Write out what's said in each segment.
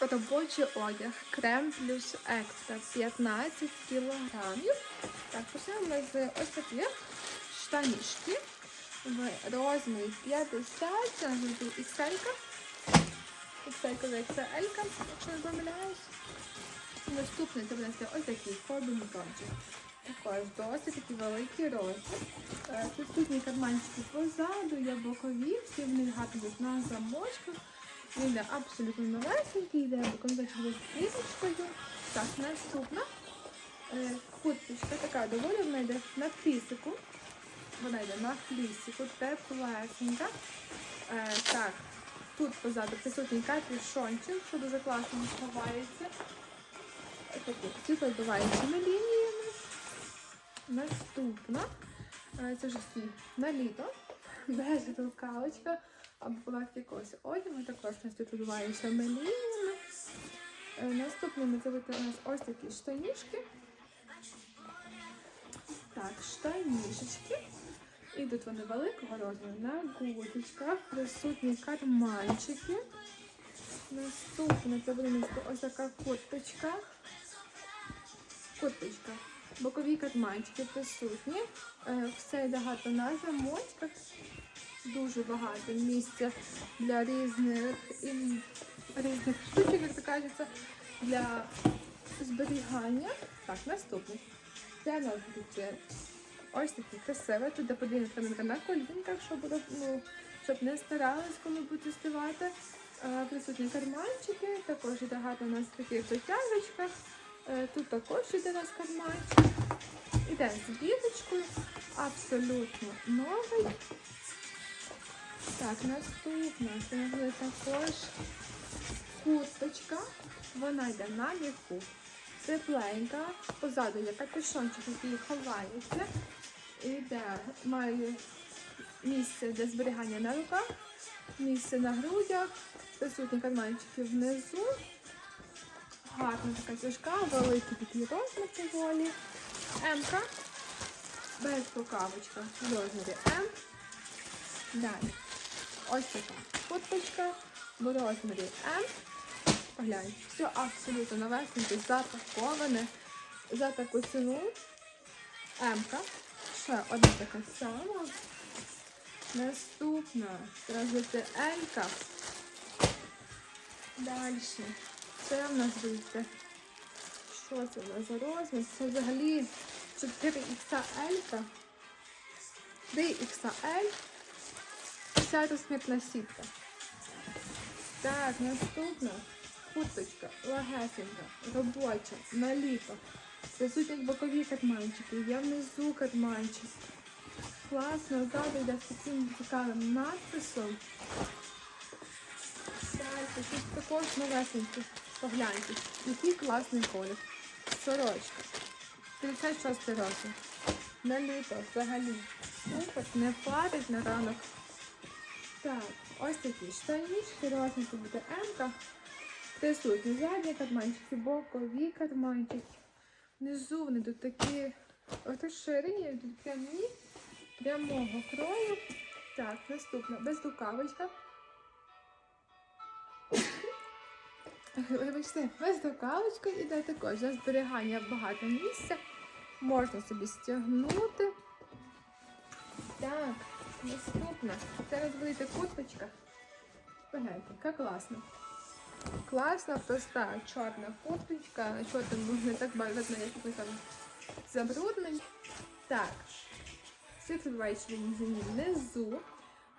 Робочий одяг, крем плюс екстра 15 кілограмів. Так, почнемо з ось таких штанішки в розмірі 50, це XL. XL, XL, якщо не помиляюсь. Наступний це буде ось такий ходункончик. Також досить такий великий розмір. Е, Присутні карманчики позаду, є бокові, всі вони гарно на замочках. Він йде абсолютно новесенький, йде боконзочок з квіточкою. Так, наступна е, курточка така доволі вона йде на флісику. Вона йде на флісику, теплесенька. Е, так, тут позаду присутній капюшончик, що дуже класно ховається. Світло відбиваючими лініями. Наступна. е, Це вже такий на літо. Без рукавочка або пластик якогось одягу, також на світло відбиваючими лініями. Е, Наступними це у нас ось такі штанішки. Так, штанішечки. Ідуть вони великого розміру на гудочках, присутні карманчики. Наступне це буде нас ось така курточка. Курточка. Бокові карманчики присутні. Е, Все йде гарно на замочках. Дуже багато місця для різних, різних штучок, як то кажеться, для зберігання. Так, наступний. Це у нас буде ось такі красиві. Тут де подвійна тканинка на колінках, щоб, ну, щоб не старались, коли будете співати. Е, Присутні карманчики, також іде гарно у нас таких дотяжечках. Е, Тут також іде нас карманчик. Іде з біточкою, абсолютно новий. Так, наступна це також курточка. Вона йде на м'яку. Тепленька. Позаду є капюшончик, який ховається. Іде, має місце для зберігання на руках, місце на грудях, присутні карманчики внизу. Гарна така тяжка, великий такий розмір доволі. М-ка. Без рукавочка в розмірі М. Далі. Ось така курточка, бо розмірі М. Поглянь, все абсолютно новесеньке, запаковане за таку ціну. М-ка. Ще одна така сама. Наступна. Зразу це М-ка. Далі. Це в нас буде. Що це в нас за розмір? Це взагалі 4 xl 3 xl 50 смітна сітка. Так, наступна курточка, лагесенька, робоча, наліпа. Присутні бокові катманчики, Я внизу катманчик. Класно, ззаду йде з таким цікавим надписом. Так, тут також новесенькі. Погляньте, який класний колір. Сорочка. 36 років. Наліто взагалі. Ну, Супер, не парить на ранок. Так, ось такі штанішки, розмір буде М-ка. Присутні задні карманчики, бокові карманчики. Внизу вони тут такі розширені, тут прямі, прямого крою. Так, наступна безрукавочка. Вибачте, безрукавочка іде також для зберігання багато місця. Можна собі стягнути. Так, наступна. Зараз буде курточка. Погляньте, яка класна. Класна, проста чорна курточка. Що там не так багато, як якось там забруднень. Так, світловичні внизу.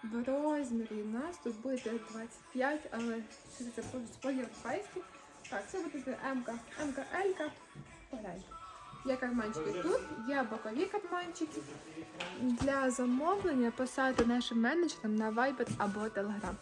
В розмірі у нас тут буде 25, але це це по європейськи. Так, це буде М-ка, М-ка, Л-ка. Погляньте. Є карманчики тут, є бокові карманчики. Для замовлення писати нашим менеджерам на Viber або Telegram.